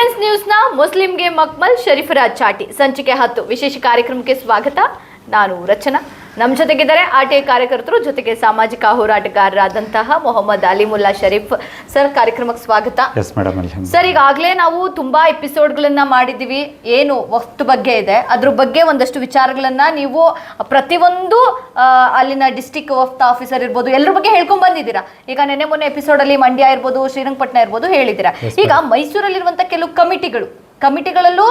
ರಿಲಯನ್ಸ್ ನ್ಯೂಸ್ನ ಮುಸ್ಲಿಂಗೆ ಮಕ್ಮಲ್ ಶರೀಫರ ಚಾಟಿ. ಸಂಚಿಕೆ ಹತ್ತು. ವಿಶೇಷ ಕಾರ್ಯಕ್ರಮಕ್ಕೆ ಸ್ವಾಗತ. ನಾನು ರಚನಾ. ನಮ್ಮ ಜೊತೆಗಿದ್ದಾರೆ ಆರ್ ಟಿ ಐ ಕಾರ್ಯಕರ್ತರು ಜೊತೆಗೆ ಸಾಮಾಜಿಕ ಹೋರಾಟಗಾರರಾದಂತಹ ಮೊಹಮ್ಮದ್ ಅಲಿಮುಲ್ಲಾ ಶರೀಫ್ ಸರ್ ಕಾರ್ಯಕ್ರಮಕ್ಕೆ ಸ್ವಾಗತ. ಎಸ್ ಮೇಡಮ್ ಸರ್ ಈಗಾಗಲೇ ನಾವು ತುಂಬಾ ಎಪಿಸೋಡ್ಗಳನ್ನ ಮಾಡಿದ್ದೀವಿ ಏನು ವಸ್ತು ಬಗ್ಗೆ ಇದೆ. ಅದ್ರ ಬಗ್ಗೆ ಒಂದಷ್ಟು ವಿಚಾರಗಳನ್ನ ನೀವು ಪ್ರತಿಯೊಂದು ಅಲ್ಲಿನ ಡಿಸ್ಟಿಕ್ ವಫ್ತ್ ಆಫೀಸರ್ ಇರ್ಬೋದು ಎಲ್ಲರ ಬಗ್ಗೆ ಹೇಳ್ಕೊಂಡ್ ಬಂದಿದ್ದೀರಾ? ಈಗ ನೆನ್ನೆ ಮೊನ್ನೆ ಎಪಿಸೋಡ್ ಅಲ್ಲಿ ಮಂಡ್ಯ ಇರ್ಬೋದು ಶ್ರೀರಂಗಪಟ್ಟಣ ಇರ್ಬೋದು ಹೇಳಿದ್ದೀರಾ? ಈಗ ಮೈಸೂರಲ್ಲಿರುವಂತಹ ಕೆಲವು ಕಮಿಟಿಗಳು ಕಮಿಟಿಗಳಲ್ಲೂ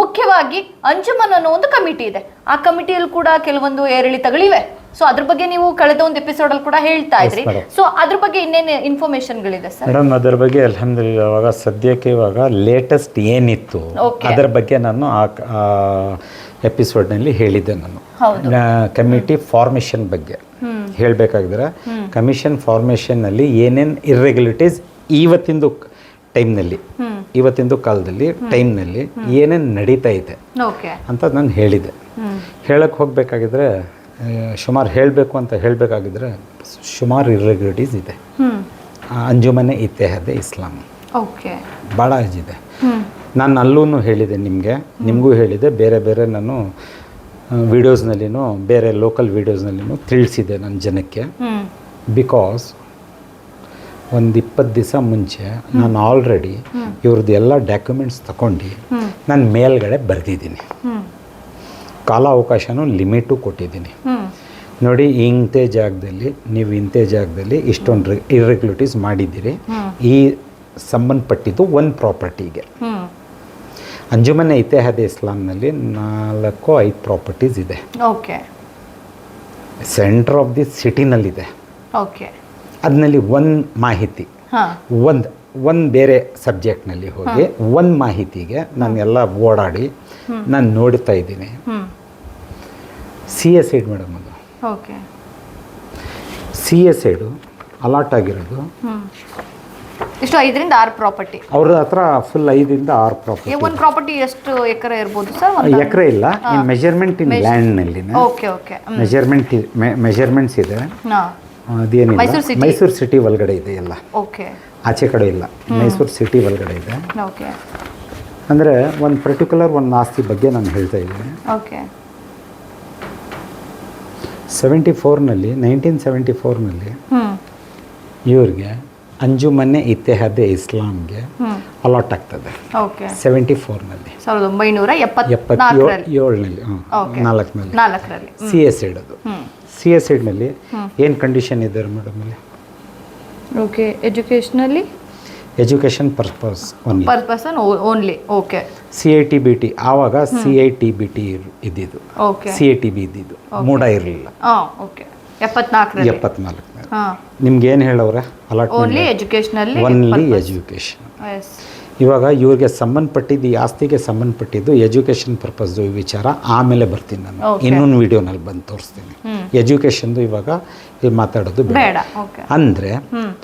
ಮುಖ್ಯವಾಗಿ ಅಂಜುಮನ್ ಅನ್ನೋ ಒಂದು ಕಮಿಟಿ ಇದೆ. ಆ ಕಮಿಟಿಯಲ್ಲಿ ಕೂಡ ಕೆಲವೊಂದು ಏರಿಳಿತಗಳಿವೆ. ಸೊ ಅದ್ರ ಬಗ್ಗೆ ನೀವು ಕಳೆದ ಒಂದು ಎಪಿಸೋಡ್ ಅಲ್ಲಿ ಕೂಡ ಹೇಳ್ತಾ ಇದ್ರಿ. ಸೊ ಅದ್ರ ಬಗ್ಗೆ ಇನ್ನೇನು ಇನ್ಫಾರ್ಮೇಶನ್ಗಳಿದೆ ಸರ್ ಮೇಡಮ್ ಅದರ ಬಗ್ಗೆ ಅಲ್ಹಮ್ದುಲಿಲ್ಲ ಇವಾಗ ಸದ್ಯಕ್ಕೆ ಇವಾಗ ಲೇಟೆಸ್ಟ್ ಏನಿತ್ತು. ಅದರ ಬಗ್ಗೆ ನಾನು ಆ ಎಪಿಸೋಡ್ನಲ್ಲಿ ಹೇಳಿದ್ದೆ ನಾನು. ಕಮಿಟಿ ಫಾರ್ಮೇಷನ್ ಬಗ್ಗೆ ಹೇಳಬೇಕಾಗಿದ್ರೆ ಕಮಿಷನ್ ಫಾರ್ಮೇಷನ್ನಲ್ಲಿ ಏನೇನು ಇರ್ರೆಗ್ಯುಲರಿಟೀಸ್ ಇವತ್ತಿಂದು ಟೈಮ್ನಲ್ಲಿ ಇವತ್ತಿಂದು ಕಾಲದಲ್ಲಿ ಟೈಮ್ನಲ್ಲಿ ಏನೇನು ನಡೀತಾ ಇದೆ ಅಂತ ನಾನು ಹೇಳಿದೆ. ಹೇಳಕ್ಕೆ ಹೋಗಬೇಕಾಗಿದ್ರೆ ಸುಮಾರು ಹೇಳಬೇಕು ಅಂತ ಹೇಳಬೇಕಾಗಿದ್ರೆ ಸುಮಾರು ಇರ್ರೆಗ್ಯುಲೇಟೀಸ್ ಇದೆ. ಅಂಜುಮನೆ ಇತ್ತೆಹದೆ ಇಸ್ಲಾಂ. ಓಕೆ. ಭಾಳ ಇದೆ ನಾನು ಅಲ್ಲೂ ಹೇಳಿದೆ ನಿಮಗೆ ನಿಮಗೂ ಹೇಳಿದೆ ಬೇರೆ ಬೇರೆ ನಾನು ವೀಡಿಯೋಸ್ನಲ್ಲಿನೂ ಬೇರೆ ಲೋಕಲ್ ವೀಡಿಯೋಸ್ನಲ್ಲಿನೂ ತಿಳಿಸಿದೆ ನನ್ನ ಜನಕ್ಕೆ. ಬಿಕಾಸ್ ಒಂದು ಇಪ್ಪತ್ತು ದಿವಸ ಮುಂಚೆ ನಾನು ಆಲ್ರೆಡಿ ಇವ್ರದ್ದು ಎಲ್ಲ ಡಾಕ್ಯುಮೆಂಟ್ಸ್ ತಗೊಂಡು ನಾನು ಮೇಲ್ಗಡೆ ಬರೆದಿದ್ದೀನಿ. ಕಾಲ ಕಾಲಾವಕಾಶನೂ ಲಿಮಿಟು ಕೊಟ್ಟಿದ್ದೀನಿ. ನೋಡಿ ಇಂಥ ಜಾಗದಲ್ಲಿ ನೀವು ಇಂಥ ಜಾಗದಲ್ಲಿ ಇಷ್ಟೊಂದು ಇರ್ರೆಗ್ಯುಲಿಟೀಸ್ ಮಾಡಿದ್ದೀರಿ. ಈ ಸಂಬಂಧಪಟ್ಟಿದ್ದು ಒಂದು ಪ್ರಾಪರ್ಟಿಗೆ ಅಂಜುಮನೆ ಇತಿಹಾದ ಇಸ್ಲಾಂನಲ್ಲಿ ನಾಲ್ಕು ಐದು ಪ್ರಾಪರ್ಟೀಸ್ ಇದೆ. ಓಕೆ ಸೆಂಟ್ರ್ ಆಫ್ ದಿ ಸಿಟಿನಲ್ಲಿದೆ ಓಕೆ ಅದರಲ್ಲಿ ಒನ್ ಮಾಹಿತಿ. ಒಂದು ಒಂದು ಬೇರೆ ಸಬ್ಜೆಕ್ಟ್ನಲ್ಲಿ ಹೋಗಿ ಒಂದು ಮಾಹಿತಿಗೆ ನಾನು ಎಲ್ಲ ಓಡಾಡಿ ನಾನು ನೋಡ್ತಾ ಇದ್ದೀನಿ. ಸಿ ಎಸ್ ಐಡ್ ಮೇಡಮ್ ಅದು. Okay. C S ID allot ಆಗಿರೋದು. ಇಷ್ಟು ಐದರಿಂದ ಆರು ಪ್ರಾಪರ್ಟಿ. ಅವ್ರ ಹತ್ರ ಫುಲ್ ಐದರಿಂದ ಆರು ಪ್ರಾಪರ್ಟಿ. ಒಂದು ಪ್ರಾಪರ್ಟಿ ಎಷ್ಟು ಎಕರೆ ಇರ್ಬೋದು ಸರ್? ಎಕರೆ ಇಲ್ಲ. ಮೆಜರ್ಮೆಂಟ್ ಇನ್ ಲ್ಯಾಂಡ್ನಲ್ಲಿ ಓಕೆ ಓಕೆ. ಮೆಜರ್ಮೆಂಟ್ ಮೆಜರ್ಮೆಂಟ್ಸ್ ಇದೆ. ಅದೇನಿಲ್ಲ. ಮೈಸೂರು ಸಿಟಿ? ಒಳಗಡೆ ಇದೆ ಎಲ್ಲ. ಓಕೆ. ಆಚೆ ಕಡೆ ಇಲ್ಲ. ಮೈಸೂರು ಸಿಟಿ ಒಳಗಡೆ ಇದೆ. ಓಕೆ. ಅಂದರೆ ಒಂದು ಪರ್ಟಿಕ್ಯುಲರ್ ಒಂದು ಆಸ್ತಿ ಬಗ್ಗೆ ನಾನು ಹೇಳ್ತಾ ಇದ್ದೀನಿ. ಓಕೆ. ಸೆವೆಂಟಿ ಫೋರ್ನಲ್ಲಿ ನೈನ್ಟೀನ್ ಸೆವೆಂಟಿ ಫೋರ್ನಲ್ಲಿ ಇವರಿಗೆ ಇವ್ರಿಗೆ ಅಂಜುಮನೆ ಇತ್ತೆಹದೆ ಇಸ್ಲಾಂಗೆ ಅಲಾಟ್ ಆಗ್ತದೆ. ಓಕೆ ಸೆವೆಂಟಿ ಫೋರ್ನಲ್ಲಿ ಸಾವಿರದ ಒಂಬೈನೂರ ಏಳನಲ್ಲಿ ನಾಲ್ಕರಲ್ಲಿ. ಸಿ ಎಸ್ ಇಡೋದು ಅದು. ಸಿ ಎಸ್ ಇಡ್ನಲ್ಲಿ ಏನು ಕಂಡೀಷನ್ ಇದೆ ಮೇಡಮ್ ಅಲ್ಲಿ? Okay ಎಜುಕೇಷನಲ್ಲಿ education purpose only purpose only okay C I T B T ಆವಾಗ C I T B T ಇದ್ದಿದ್ದು. Okay C I T B ಇದ್ದಿದ್ದು. ಮೂಡ ಇರಲಿಲ್ಲ. ಓಕೆ ಎಪ್ಪತ್ನಾಲ್ಕರಲ್ಲಿ. ಎಪ್ಪತ್ನಾಲ್ಕು ನಿಮ್ಗೆ ಏನು ಹೇಳವ್ರೆ? ಓನ್ಲಿ ಎಜುಕೇಷನಲ್ಲಿ ಒನ್ಲಿ ಎಜುಕೇಷನ್ ಇವಾಗ ಇವ್ರಿಗೆ ಸಂಬಂಧಪಟ್ಟಿದ್ದು ಈ ಆಸ್ತಿಗೆ ಸಂಬಂಧಪಟ್ಟಿದ್ದು ಎಜುಕೇಷನ್ ಪರ್ಪಸ್ದು ವಿಚಾರ ಆಮೇಲೆ ಬರ್ತೀನಿ ನಾನು. ಇನ್ನೊಂದು ವಿಡಿಯೋನಲ್ಲಿ ಬಂದು ತೋರಿಸ್ತೀನಿ. ಎಜುಕೇಷನ್ದು ಇವಾಗ ಇಲ್ಲಿ ಮಾತಾಡೋದು ಬೇಡ. ಅಂದರೆ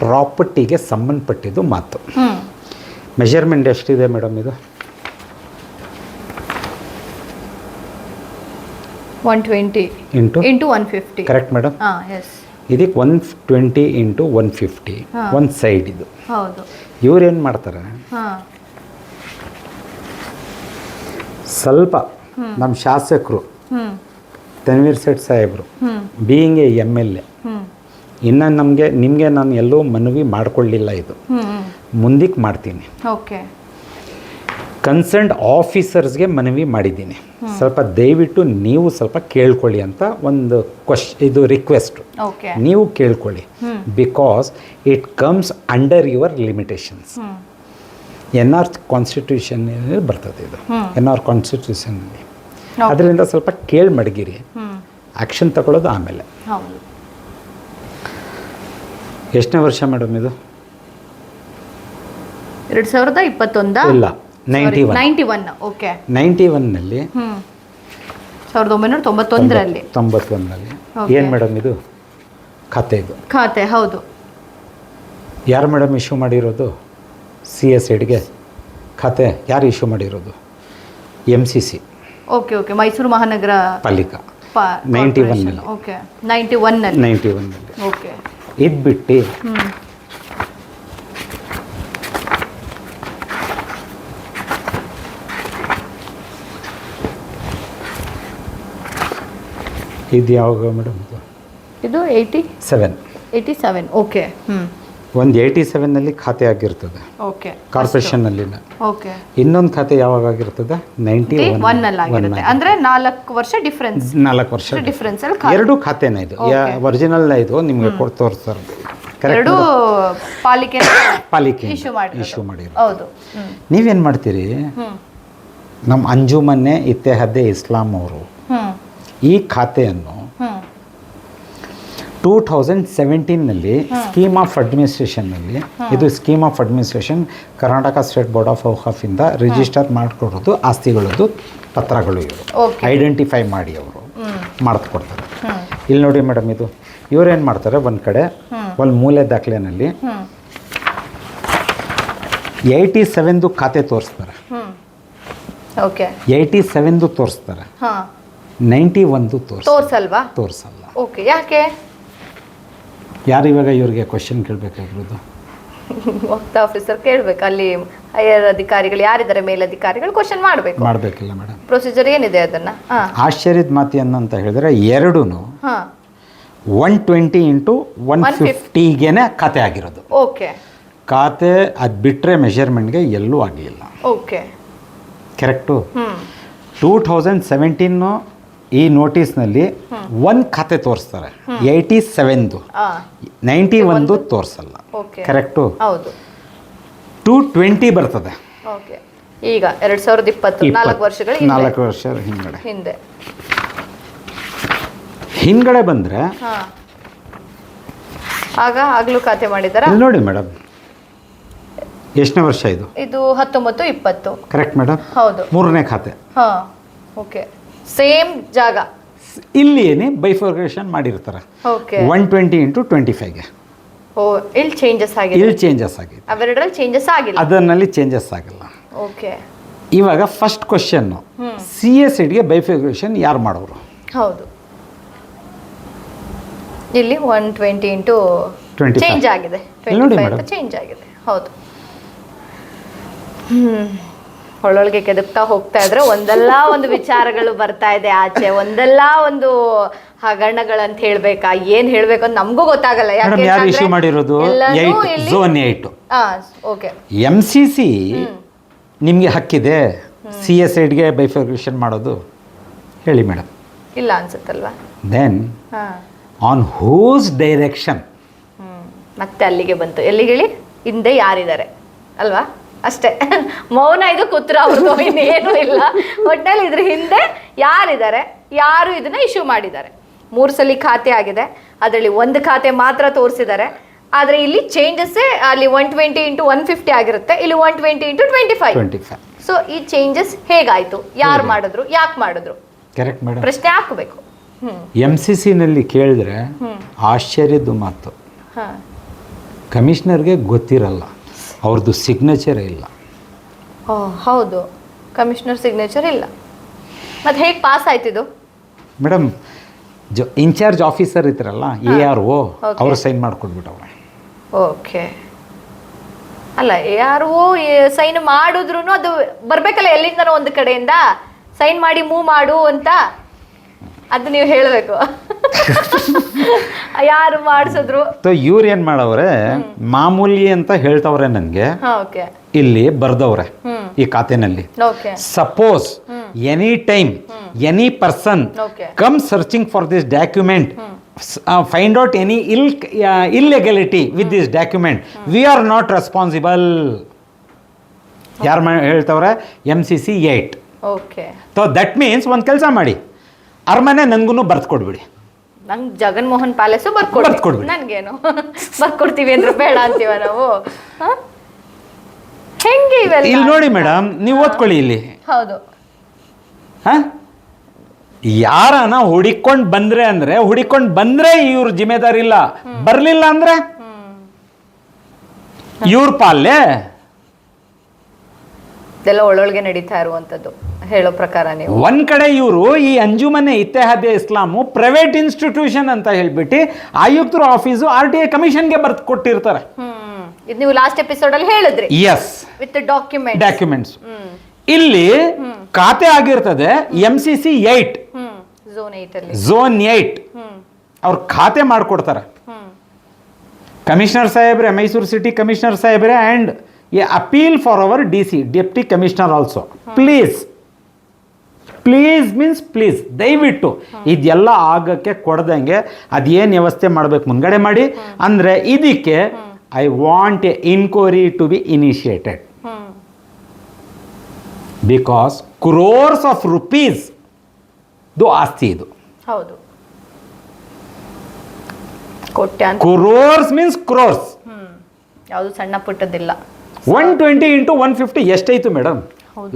ಪ್ರಾಪರ್ಟಿಗೆ ಸಂಬಂಧಪಟ್ಟಿದ್ದು ಮಾತು. ಮೆಷರ್ಮೆಂಟ್ ಮೆಜರ್ಮೆಂಟ್ ಎಷ್ಟಿದೆ ಮೇಡಮ್ ಇದು? One twenty into into one fifty correct madam ಹಾಂ ಎಸ್ ಇದಕ್ಕೆ one twenty into one fifty ಒಂದು ಸೈಡ್ ಇದು. ಹೌದು. ಏನು ಮಾಡ್ತಾರೆ? ಹಾಂ. ಸ್ವಲ್ಪ ನಮ್ಮ ಶಾಸಕರು ಹ್ಞೂ ತನ್ವೀರ್ ಸೇಠ್ ಸಾಹೇಬರು being a M L A ಇನ್ನು ನಮಗೆ ನಿಮಗೆ ನಾನು ಎಲ್ಲೂ ಮನವಿ ಮಾಡಿಕೊಳ್ಳಿಲ್ಲ ಇದು. ಮುಂದಿಕ್ ಮುಂದಕ್ಕೆ ಮಾಡ್ತೀನಿ. ಓಕೆ ಕನ್ಸರ್ನ್ಡ್ ಆಫೀಸರ್ಸ್ಗೆ ಮನವಿ ಮಾಡಿದ್ದೀನಿ. ಸ್ವಲ್ಪ ದಯವಿಟ್ಟು ನೀವು ಸ್ವಲ್ಪ ಕೇಳ್ಕೊಳ್ಳಿ ಅಂತ ಒಂದು ಕ್ವಶ್ ಇದು ರಿಕ್ವೆಸ್ಟು ನೀವು ಕೇಳ್ಕೊಳ್ಳಿ. Because it comes under your limitations N R constitution ಬರ್ತದೆ ಇದು. ಎನ್ ಆರ್ ಕಾನ್ಸ್ಟಿಟ್ಯೂಷನಲ್ಲಿ ಅದರಿಂದ ಸ್ವಲ್ಪ ಕೇಳಿ ಮಡಗಿರಿ. ಆ್ಯಕ್ಷನ್ ತಗೊಳ್ಳೋದು ಆಮೇಲೆ. ಎಷ್ಟನೇ ವರ್ಷ ಮೇಡಮ್ ಇದು? ಎರಡು ಸಾವಿರದ ಇಪ್ಪತ್ತೊಂದ? ಇಲ್ಲ. Ninety one ninety one okay ninety ಒನ್ನಲ್ಲಿ ಸಾವಿರದ ಒಂಬೈನೂರ ತೊಂಬತ್ತೊಂದರಲ್ಲಿ. ತೊಂಬತ್ತೊಂದರಲ್ಲಿ. ಏನು ಮೇಡಮ್ ಇದು? ಖಾತೆ ಇದು ಖಾತೆ ಹೌದು. ಯಾರು ಮೇಡಮ್ ಇಶ್ಯೂ ಮಾಡಿರೋದು? ಸಿ ಎಸ್ ಐಡ್ಗೆ ಖಾತೆ ಯಾರು ಇಶ್ಯೂ ಮಾಡಿರೋದು? M C C okay okay Mysuru Mahanagara Palika. Ninety 91 ನಲ್ಲಿ. ಓಕೆ ನೈಂಟಿ ಒನ್ನಲ್ಲಿ ನೈಂಟಿ ಒನ್ನಲ್ಲಿ ಓಕೆ ಇದು ಇದು ಯಾವಾಗ ಮೇಡಮ್? ಇದು eighty seven eighty seven okay ಹ್ಞೂ ಒಂದು ಏಯ್ಟಿ ಸೆವೆನ್ನಲ್ಲಿ ಖಾತೆ ಆಗಿರ್ತದೆ. ಓಕೆ ಕಾರ್ಪೊರೇಷನ್ನಲ್ಲಿನ ಓಕೆ ಇನ್ನೊಂದು ಖಾತೆ ಯಾವಾಗ ಆಗಿರ್ತದೆ? ನೈಂಟಿ ಒನ್ ಆಗಿರುತ್ತೆ. ಅಂದ್ರೆ ನಾಲ್ಕು ವರ್ಷ ಡಿಫ್ರೆನ್ಸ್ ನಾಲ್ಕು ವರ್ಷ ಡಿಫ್ರೆನ್ಸ್ ಎರಡು ಖಾತೆನ ಇದು. ಒರಿಜಿನಲ್ ಇದು ನಿಮಗೆ ಕೊಟ್ಟು ತೋರಿಸ್ತಾರೆ. ಎರಡು ಪಾಲಿಕೆ ಪಾಲಿಕೆ ಇಶ್ಯೂ ಮಾಡಿ ಇಶ್ಯೂ ಮಾಡಿರೋ ಹೌದು. ನೀವೇನು ಮಾಡ್ತೀರಿ? ನಮ್ಮ ಅಂಜುಮನ್ನೆ ಇತ್ತೆಹದ್ದೆ ಇಸ್ಲಾಂ ಅವರು. ಈ ಖಾತೆಯನ್ನು ಟೂ ಥೌಸಂಡ್ ಸೆವೆಂಟೀನಲ್ಲಿ ಸ್ಕೀಮ್ ಆಫ್ ಅಡ್ಮಿನಿಸ್ಟ್ರೇಷನ್ನಲ್ಲಿ ಇದು scheme of administration Karnataka state board of ಹೌಕಾಫಿಂದ register ಮಾಡಿಕೊಡೋದು ಆಸ್ತಿಗಳದ್ದು ಪತ್ರಗಳು ಇವರು ಐಡೆಂಟಿಫೈ ಮಾಡಿ ಅವರು. ಮಾಡಿಕೊಡ್ತಾರೆ. ಇಲ್ಲಿ ನೋಡಿ ಮೇಡಮ್ ಇದು. ಇವರೇನು ಮಾಡ್ತಾರೆ? ಒಂದು ಕಡೆ ಒಂದು ಮೂಲೆ ದಾಖಲೆನಲ್ಲಿ ಹ್ಮ್. ಏಯ್ಟಿ ಸೆವೆನ್ದು ಖಾತೆ ತೋರಿಸ್ತಾರೆ. ಓಕೆ ಏಯ್ಟಿ ಸೆವೆನ್ದು ತೋರಿಸ್ತಾರೆ. ನೈಂಟಿ ಒಂದು ತೋರಿಸ್. ತೋರ್ಸಲ್ವಾ? ತೋರಿಸಲ್ಲ. ಓಕೆ ಯಾಕೆ? ಯಾರು ಇವಾಗ ಇವ್ರಿಗೆ ಕ್ವಶನ್ ಕೇಳಬೇಕಾಗಿರೋದು? ವಕ್ತ ಆಫೀಸರ್ ಕೇಳಬೇಕು ಅಲ್ಲಿ ಹೈಯರ್ ಅಧಿಕಾರಿಗಳು ಯಾರಿದ್ದಾರೆ ಮೇಲಧಿಕಾರಿಗಳು ಕ್ವಶನ್ ಮಾಡಬೇಕು. ಮಾಡಬೇಕಿಲ್ಲ ಮೇಡಮ್ ಪ್ರೊಸೀಜರ್ ಏನಿದೆ ಅದನ್ನ? ಹಾ. ಆಶ್ಚರ್ಯದ ಮಾತು ಏನಂತ ಹೇಳಿದ್ರೆ ಎರಡೂ ಹಾ. ಒನ್ ಟ್ವೆಂಟಿ ಇಂಟು ಒನ್ 150 ಫಿಫ್ಟಿಗೆನೆ ಖಾತೆ ಆಗಿರೋದು. ಓಕೆ. ಖಾತೆ ಅದು ಬಿಟ್ಟರೆ ಮೆಷರ್ಮೆಂಟ್ಗೆ ಎಲ್ಲೂ ಆಗಿಲ್ಲ. ಓಕೆ. ಕರೆಕ್ಟು ಹ್ಮ್. ಟೂ ಥೌಸಂಡ್ ಸೆವೆಂಟೀನು ಈ ನೋಟಿಸ್ನಲ್ಲಿ ಒಂದು ಖಾತೆ ತೋರಿಸ್ತಾರೆ. ಏಯ್ಟಿ ಸೆವೆನ್ದು. ನೈಂಟಿ ಒಂದು. ತೋರಿಸಲ್ಲ. ಓಕೆ. ಕರೆಕ್ಟು? ಹೌದು. ಟೂ ಟ್ವೆಂಟಿ ಬರ್ತದೆ. ಓಕೆ. ಈಗ ಎರಡು ಸಾವಿರದ ಇಪ್ಪತ್ತು. ನಾಲ್ಕು ವರ್ಷಗಳ. ನಾಲ್ಕು ವರ್ಷ ಹಿಂದೆ ಹಿಂದೆ. ಹಿಂದ್ಗಡೆ ಬಂದರೆ ಆಗ ಆಗಲೂ ಖಾತೆ ಮಾಡಿದ್ದಾರೆ ನೋಡಿ ಮೇಡಮ್ ಎಷ್ಟನೇ ವರ್ಷ ಇದು? ಇದು ಹತ್ತೊಂಬತ್ತು ಇಪ್ಪತ್ತು. ಕರೆಕ್ಟ್ ಮೇಡಮ್ ಹೌದು. ಮೂರನೇ ಖಾತೆ. ಹಾ. ಓಕೆ. ಸೇಮ್ ಜಾಗ. ಇಲ್ಲಿ ಏನೇ ಬೈಫರ್ಗೇಷನ್ ಮಾಡಿರ್ತಾರೆ. Okay one twenty into twenty ಫೈವ್ಗೆ ಓ ಇಲ್ಲಿ ಚೇಂಜಸ್ ಆಗಿದೆ. ಇಲ್ಲಿ ಚೇಂಜಸ್ ಆಗಿದೆ. ಅವೆರಡರಲ್ಲಿ ಚೇಂಜಸ್ ಆಗಿಲ್ಲ. ಅದರಲ್ಲಿ ಚೇಂಜಸ್ ಆಗಿಲ್ಲ. ಓಕೆ ಇವಾಗ ಫಸ್ಟ್ ಕ್ವೆಶ್ಚನ್ ಸಿ ಎಸ್ ಇಡ್ಗೆ ಬೈಫಿಕೇಷನ್ ಯಾರು ಮಾಡೋರು? ಹೌದು. ಇಲ್ಲಿ ಒನ್ ಟ್ವೆಂಟಿ ಇಂಟು 25. ಚೇಂಜ್ ಆಗಿದೆ. ನೋಡಿ. ಚೇಂಜ್ ಆಗಿದೆ. ಹೌದು. ಹ್ಮ್ ಒಳ್ಳೊಳಗೆ ಕೆದಕ್ತಾ ಹೋಗ್ತಾ ಇದ್ರೆ ಒಂದಲ್ಲ ಒಂದು ವಿಚಾರಗಳು ಬರ್ತಾ ಇದೆ ಆಚೆ. ಒಂದಲ್ಲ ಒಂದು ಹಗರಣಗಳಂತ ಹೇಳ್ಬೇಕಾ? ಏನ್ ಹೇಳ್ಬೇಕು ಅಂತ ನಮಗೂ ಗೊತ್ತಾಗಲ್ಲ. ಯಾರು ಯಾಕೆ ಇಶ್ಯೂ ಮಾಡಿರೋದು? Zone okay M C C ನಿಮಗೆ ಹಕ್ಕಿದೆ? ಸಿ ಎಸ್ ಐಡ್ಗೆ ಬೈಫರ್ಗೇಷನ್ ಮಾಡೋದು? ಹೇಳಿ ಮೇಡಮ್ ಇಲ್ಲ ಅನ್ಸುತ್ತಲ್ವಾ? ದೆನ್ ಆನ್ ಹೂಸ್ ಡೈರೆಕ್ಷನ್ ಮತ್ತೆ ಅಲ್ಲಿಗೆ ಬಂತು. ಎಲ್ಲಿಗೆ ಹೇಳಿ? ಹಿಂದೆ ಯಾರಿದ್ದಾರೆ? ಅಲ್ವಾ? ಅಷ್ಟೇ. ಮೌನ ಇದು ಕುತ್ರ ಅವ್ರದ್ದು ಇನ್ನೇನು ಇಲ್ಲ. ಒಟ್ನಲ್ಲಿ ಇದ್ರ ಹಿಂದೆ ಯಾರಿದ್ದಾರೆ? ಯಾರು ಇದನ್ನ ಇಶ್ಯೂ ಮಾಡಿದ್ದಾರೆ? ಮೂರು ಸಲ ಖಾತೆ ಆಗಿದೆ. ಅದರಲ್ಲಿ ಒಂದು ಖಾತೆ ಮಾತ್ರ ತೋರಿಸಿದ್ದಾರೆ. ಆದರೆ ಇಲ್ಲಿ ಚೇಂಜಸ್ಸೇ ಅಲ್ಲಿ one twenty into one fifty ಆಗಿರುತ್ತೆ. ಇಲ್ಲಿ one twenty into twenty five so ಈ ಚೇಂಜಸ್ ಹೇಗಾಯ್ತು? ಯಾರು ಮಾಡಿದ್ರು? ಯಾಕೆ ಮಾಡಿದ್ರು? ಕರೆಕ್ಟ್ ಮೇಡಮ್ ಪ್ರಶ್ನೆ ಹಾಕಬೇಕು. ಎಂ ಸಿ ಸಿನಲ್ಲಿ ಕೇಳಿದ್ರೆ ಆಶ್ಚರ್ಯದ ಮಾತು. ಹಾ. ಕಮಿಷನರ್ಗೆ ಗೊತ್ತಿರಲ್ಲ. ಅವ್ರದ್ದು ಸಿಗ್ನೇಚರ್ ಇಲ್ಲ. ಓ ಹೌದು. ಕಮಿಷನರ್ ಸಿಗ್ನೇಚರ್ ಇಲ್ಲ. ಮತ್ತೆ ಹೇಗೆ ಪಾಸ್ ಆಯ್ತಿದು ಮೇಡಮ್ ಜೊ ಇನ್ಚಾರ್ಜ್ ಆಫೀಸರ್ ಇದ್ರಲ್ಲ ಎ ಆರ್ ಓ ಅವರು ಅವ್ರು ಸೈನ್ ಮಾಡ್ಕೊಟ್ಬಿಟ್ಟವ್ರೆ ಓಕೆ ಅಲ್ಲ ಎ ಆರ್ ಓ ಸೈನ್ ಮಾಡಿದ್ರು ಅದು ಬರಬೇಕಲ್ಲ ಎಲ್ಲಿಂದನೋ ಒಂದು ಕಡೆಯಿಂದ. ಸೈನ್ ಮಾಡಿ ಮೂವ್ ಮಾಡು ಅಂತ. ಅದು ನೀವು ಹೇಳಬೇಕು. ಯಾರು ಮಾಡಿಸಿದ್ರು? ಇವ್ರ ಏನು ಮಾಡವ್ರೆ ಮಾಮೂಲಿ ಅಂತ ಹೇಳ್ತವ್ರೆ ನನ್ಗೆ ಇಲ್ಲಿ ಬರ್ದವ್ರೆ ಈ ಖಾತೆನಲ್ಲಿ. Suppose any time any person come searching for this document find out any ill illegality with this document we are not responsible ಯಾರು ಹೇಳ್ತವ್ರೆ? M C C at okay. So that means ಒಂದು ಕೆಲಸ ಮಾಡಿ. ಅರಮನೆ ನನಗೂ ಬರ್ದು ಕೊಡ್ಬಿಡಿ. ನಂಗೆ ಜಗನ್ಮೋಹನ್ ಪ್ಯಾಲೇಸು ಬರ್ಕೊಡ್ತೀವಿ ಬರ್ಕೊಡ್ಬಿಡಿ. ನನ್ಗೇನು? ಬರ್ಕೊಡ್ತೀವಿ ಅಂದ್ರೆ ಬೇಡ ಅಂತೀವ ನಾವು? ಹೆಂಗೆ ಇವೆಲ್ಲ? ಇಲ್ಲಿ ನೋಡಿ ಮೇಡಮ್ ನೀವು ಓದ್ಕೊಳ್ಳಿ ಇಲ್ಲಿ. ಹೌದು. ಯಾರನ ಹುಡಿಕೊಂಡ್ ಬಂದ್ರೆ ಅಂದ್ರೆ ಹುಡಿಕೊಂಡ್ ಬಂದ್ರೆ ಇವ್ರ ಜಿಮ್ಮೆದಾರಿ ಇಲ್ಲ. ಬರ್ಲಿಲ್ಲ ಅಂದ್ರೆ? ಇವ್ರ ಪಾಲ್ಲೆ? ಇದೆಲ್ಲ ನಡೀತಾ ಇರುವಂತದ್ದು. ಹೇಳೋ ಪ್ರಕಾರ ನೀವು. ಒಂದ್ ಕಡೆ ಇವರು ಈ ಅಂಜುಮನೆ ಇತ್ತೆಹಾದ್ಯ ಇಸ್ಲಾಮು ಪ್ರೈವೇಟ್ ಇನ್ಸ್ಟಿಟ್ಯೂಷನ್ ಅಂತ ಹೇಳ್ಬಿಟ್ಟು ಆಯುಕ್ತರ ಆಫೀಸು ಆರ್ ಟಿ ಐ ಕಮಿಷನ್ಗೆ ಬರ್ದು ಕೊಟ್ಟಿರ್ತಾರೆ. ಇದು ನೀವು ಲಾಸ್ಟ್ ಎಪಿಸೋಡ್ ಅಲ್ಲಿ ಹೇಳಿದ್ರಿ. ಎಸ್ ವಿತ್ ಡಾಕ್ಯುಮೆಂಟ್ ಡಾಕ್ಯುಮೆಂಟ್ಸ್ ಇಲ್ಲಿ ಖಾತೆ ಆಗಿರ್ತದೆ M C C at zone at ಅಲ್ಲಿ. ಝೋನ್ ಹ್ಮ್. ಅವ್ರು ಖಾತೆ ಮಾಡಿಕೊಡ್ತಾರೆ. ಕಮಿಷನರ್ ಸಾಹೇಬ್ರೆ ಮೈಸೂರು ಸಿಟಿ ಕಮಿಷನರ್ ಸಾಹೇಬ್ರೆ and a appeal for our D C deputy commissioner also please please means please ದಯವಿಟ್ಟು. ಇದೆಲ್ಲ ಆಗಕ್ಕೆ ಕೊಡ್ದಂಗೆ ಅದೇನು ವ್ಯವಸ್ಥೆ ಮಾಡಬೇಕು? ಮುಂದ್ಗಡೆ ಮಾಡಿ. ಅಂದರೆ ಇದಕ್ಕೆ I want a inquiry to be initiated because crores of rupees ಇದು ಆಸ್ತಿ ಇದು. ಹೌದು. ಕ್ರೋರ್ಸ್ ಮೀನ್ಸ್ ಕ್ರೋರ್ಸ್ ಯಾವುದು ಸಣ್ಣ ಪುಟ್ಟದಿಲ್ಲ. One twenty into one fifty ಎಷ್ಟಾಯಿತು ಮೇಡಮ್.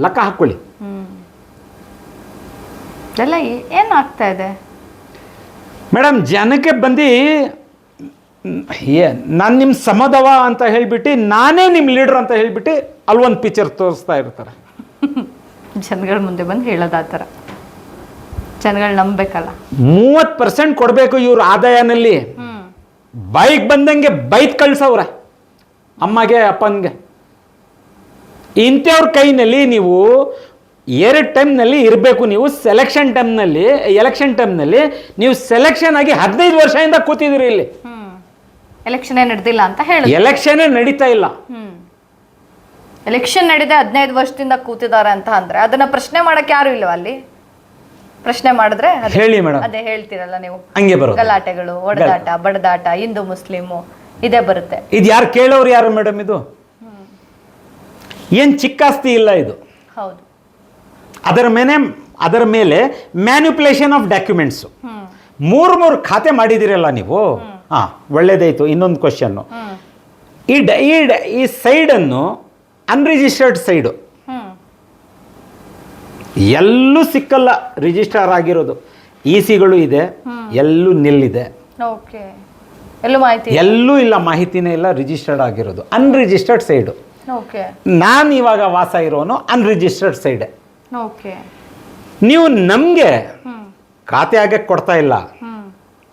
ಲೆಕ್ಕ ಹಾಕ್ಕೊಳ್ಳಿ. ಎಲ್ಲ ಏನು ಆಗ್ತಾ ಇದೆ? ಮೇಡಮ್ ಜನಕ್ಕೆ ಬಂದು ನಾನು ನಿಮ್ಮ ಸಮದವ ಅಂತ ಹೇಳಿಬಿಟ್ಟು ನಾನೇ ನಿಮ್ಮ ಲೀಡ್ರ್ ಅಂತ ಹೇಳ್ಬಿಟ್ಟು ಅಲ್ಲೊಂದು ಪಿಕ್ಚರ್ ತೋರಿಸ್ತಾ ಇರ್ತಾರೆ. ಜನಗಳ ಮುಂದೆ ಬಂದು ಹೇಳೋದು ಆ ಥರ. ಜನಗಳು ನಂಬಬೇಕಲ್ಲ. ಮೂವತ್ತು ಪರ್ಸೆಂಟ್ ಕೊಡಬೇಕು ಇವ್ರ ಆದಾಯನಲ್ಲಿ. ಬೈಕ್ ಬಂದಂಗೆ ಬೈಕ್ ಕಳ್ಸವ್ರ. ಅಮ್ಮಗೆ ಅಪ್ಪನಿಗೆ. ಇಂಥವ್ರ ಕೈನಲ್ಲಿ ನೀವು ಎರಡು ಟೈಮ್ನಲ್ಲಿ ಇರಬೇಕು ನೀವು ಸೆಲೆಕ್ಷನ್ ಟೈಮ್ನಲ್ಲಿ ಎಲೆಕ್ಷನ್ ಟೈಮ್ನಲ್ಲಿ ನೀವು ಸೆಲೆಕ್ಷನ್ ಆಗಿ ಹದಿನೈದು ವರ್ಷದಿಂದ ಕೂತಿದ್ದೀರಿ ಇಲ್ಲಿ. ಎಲೆಕ್ಷನ್ ಏನ್ ನಡೆದಿಲ್ಲ ಅಂತ ಹೇಳಿ ಎಲೆಕ್ಷನ್ ನಡೀತಾ ಇಲ್ಲ. ಎಲೆಕ್ಷನ್ ನಡೆದೇ ಹದಿನೈದು ವರ್ಷದಿಂದ ಕೂತಿದ್ದಾರೆ ಅಂತ ಅಂದ್ರೆ ಅದನ್ನ ಪ್ರಶ್ನೆ ಮಾಡಕ್ ಯಾರು ಇಲ್ವಾ ಅಲ್ಲಿ? ಪ್ರಶ್ನೆ ಮಾಡಿದ್ರೆ ಅದೇ- ಹೇಳಿ ಮೇಡಮ್ ಅದೇ ಹೇಳ್ತೀರಲ್ಲ ನೀವು. ಹಂಗೆ ಬರೋದು. ಗಲಾಟೆಗಳು ಒಡದಾಟ ಬಡದಾಟ ಹಿಂದೂ ಮುಸ್ಲಿಮು ಇದೇ ಬರುತ್ತೆ. ಇದು ಯಾರು ಕೇಳೋರು ಯಾರು ಮೇಡಮ್ ಇದು? ಏನ್ ಚಿಕ್ಕಾಸ್ತಿ ಇಲ್ಲ ಇದು. ಹೌದು. ಅದರ ಮೇಲೆ ಅದರ ಮೇಲೆ ಮ್ಯಾನ್ಯುಪ್ಯುಲೇಷನ್ ಆಫ್ ಡಾಕ್ಯುಮೆಂಟ್ಸು ಮೂರು ಮೂರು ಖಾತೆ ಮಾಡಿದಿರಲ್ಲ ನೀವು? ಹಾಂ ಒಳ್ಳೇದಾಯಿತು. ಇನ್ನೊಂದು ಕ್ವಶನ್ನು ಈ ಡ ಈ ಡ ಈ ಸೈಡನ್ನು ಅನ್ರಿಜಿಸ್ಟರ್ಡ್ ಸೈಡು ಎಲ್ಲೂ ಸಿಕ್ಕಲ್ಲ ರಿಜಿಸ್ಟರ್ ಆಗಿರೋದು. ಇ ಸಿಗಳು ಇದೆ ಎಲ್ಲೂ ನಿಲ್ಲಿದೆ. ಓಕೆ. ಎಲ್ಲೂ ಇಲ್ಲ. ಮಾಹಿತಿನೇ ಇಲ್ಲ ರಿಜಿಸ್ಟರ್ಡ್ ಆಗಿರೋದು. Unregistered side okay. ನಾನು ಇವಾಗ ವಾಸ ಇರೋನು ಅನ್ರಿಜಿಸ್ಟರ್ಡ್ ಸೈಡೆ ನೀವು ನಮಗೆ ಖಾತೆ ಆಗಕ್ಕೆ ಕೊಡ್ತಾ ಇಲ್ಲ.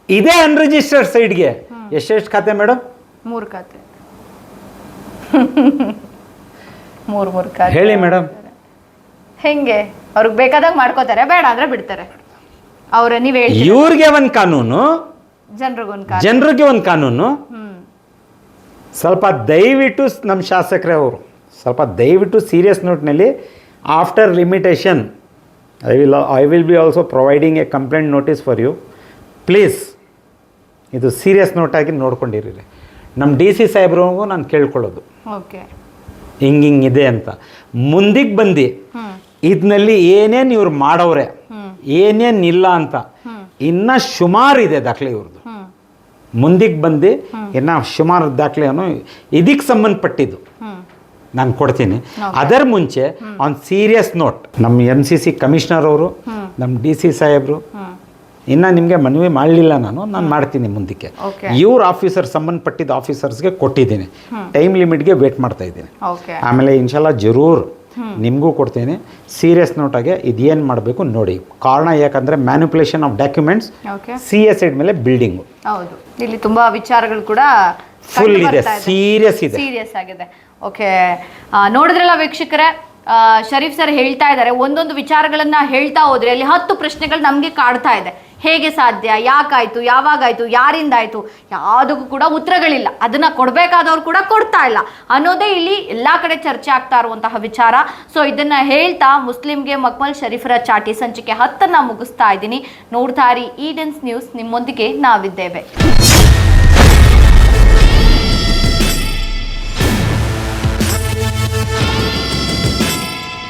ಇದೇ ಅನ್ರಿಜಿಸ್ಟರ್ಡ್ ಸೈಡ್ಗೆ ಎಷ್ಟೆಷ್ಟು ಖಾತೆ ಮೇಡಮ್ ಮೂರು ಖಾತೆ. ಮೂರು ಮೂರು ಖಾತೆ. ಹೇಳಿ ಮೇಡಮ್ ಹೆಂಗೆ? ಅವ್ರಿಗೆ ಬೇಕಾದಾಗ ಮಾಡ್ಕೋತಾರೆ ಬೇಡ ಅಂದ್ರೆ ಬಿಡ್ತಾರೆ. ಅವ್ರ ನೀವೇ ಇವ್ರಿಗೆ ಒಂದು ಕಾನೂನು ಜನರಿಗೊಂದು ಕಾನೂನು. ಜನರಿಗೆ ಒಂದು ಕಾನೂನು. ಸ್ವಲ್ಪ ದಯವಿಟ್ಟು ನಮ್ಮ ಶಾಸಕರೇ ಅವರು ಸ್ವಲ್ಪ ದಯವಿಟ್ಟು serious ನೋಟ್ನಲ್ಲಿ after limitation I will I will be also providing a complaint notice for you please ಇದು ಸೀರಿಯಸ್ ನೋಟಾಗಿ ನೋಡ್ಕೊಂಡಿರಿ ನಮ್ಮ ಡಿ ಸಿ ಸಾಹೇಬ್ರಿಗೂ ನಾನು ಕೇಳ್ಕೊಳ್ಳೋದು. ಓಕೆ ಹಿಂಗೆ ಹಿಂಗೆ ಇದೆ ಅಂತ. ಮುಂದಿಗೆ ಬಂದು. ಇದ್ನಲ್ಲಿ ಏನೇನು ಇವ್ರು ಮಾಡವ್ರೆ? ಏನೇನಿಲ್ಲ ಏನೇನು ಇಲ್ಲ ಅಂತ. ಇನ್ನ ಇದೆ ದಾಖಲೆ ಇವ್ರದ್ದು ಮುಂದಿಗೆ ಬಂದು ಇನ್ನು ಸುಮಾರು ದಾಖಲೆಯನ್ನು ಇದಕ್ಕೆ ಸಂಬಂಧಪಟ್ಟಿದ್ದು. ನಾನು ಕೊಡ್ತೀನಿ. ಅದರ ಮುಂಚೆ ಆನ್ ಸೀರಿಯಸ್ ನೋಟ್ ನಮ್ಮ ಎಂ ಸಿ ಸಿ ಕಮಿಷನರ್ ಅವರು ನಮ್ಮ ಡಿ ಸಿ ಸಾಹೇಬರು ಇನ್ನು ನಿಮಗೆ ಮನವಿ ಮಾಡಲಿಲ್ಲ ನಾನು ನಾನು ಮಾಡ್ತೀನಿ ಮುಂದಕ್ಕೆ. ಇವ್ರ ಆಫೀಸರ್ ಸಂಬಂಧಪಟ್ಟಿದ್ದ ಆಫೀಸರ್ಸ್ಗೆ ಕೊಟ್ಟಿದ್ದೀನಿ. ಟೈಮ್ ಲಿಮಿಟ್ಗೆ ವೇಟ್ ಮಾಡ್ತಾ ಇದ್ದೀನಿ. ಆಮೇಲೆ ಇನ್ಶಾಲ್ಲ ಜರೂರ್ ನಿಮಗೂ ಕೊಡ್ತೀನಿ. ಸೀರಿಯಸ್ ನೋಟಾಗೆ ಇದೇನು ಮಾಡಬೇಕು ನೋಡಿ. ಕಾರಣ ಯಾಕಂದರೆ manipulation of documents C S side ಮೇಲೆ ಬಿಲ್ಡಿಂಗು ಹೌದು. ಇಲ್ಲಿ ತುಂಬಾ ವಿಚಾರಗಳು ಕೂಡ ಫುಲ್ ಇದೆ. ಸೀರಿಯಸ್ ಇದೆ. ಸೀರಿಯಸ್ ಆಗಿದೆ. ಓಕೆ. ನೋಡಿದ್ರಲ್ಲ ವೀಕ್ಷಕರೇ ಶರೀಫ್ ಸರ್ ಹೇಳ್ತಾ ಇದ್ದಾರೆ, ಒಂದೊಂದು ವಿಚಾರಗಳನ್ನ ಹೇಳ್ತಾ ಹೋದ್ರೆ ಅಲ್ಲಿ ಹತ್ತು ಪ್ರಶ್ನೆಗಳು ನಮಗೆ ಕಾಡ್ತಾ ಇದೆ. ಹೇಗೆ ಸಾಧ್ಯ, ಯಾಕಾಯ್ತು, ಯಾವಾಗಾಯ್ತು, ಯಾರಿಂದಾಯ್ತು, ಯಾವುದಕ್ಕೂ ಕೂಡ ಉತ್ತರಗಳಿಲ್ಲ. ಅದನ್ನ ಕೊಡಬೇಕಾದವ್ರು ಕೂಡ ಕೊಡ್ತಾ ಇಲ್ಲ. ಅನ್ನೋದೇ ಇಲ್ಲಿ ಎಲ್ಲಾ ಕಡೆ ಚರ್ಚೆ ಆಗ್ತಾ ಇರುವಂತಹ ವಿಚಾರ. ಸೊ ಇದನ್ನ ಹೇಳ್ತಾ ಮುಸ್ಲಿಂಗೆ ಮಕ್ಮಲ್ ಶರೀಫರ ಚಾಟಿ ಸಂಚಿಕೆ ಹತ್ತನ್ನ ಮುಗಿಸ್ತಾ ಇದ್ದೀನಿ. ನೋಡ್ತಾ ಇರಿ ಈಡನ್ಸ್ ನ್ಯೂಸ್ ನಿಮ್ಮೊಂದಿಗೆ ನಾವಿದ್ದೇವೆ.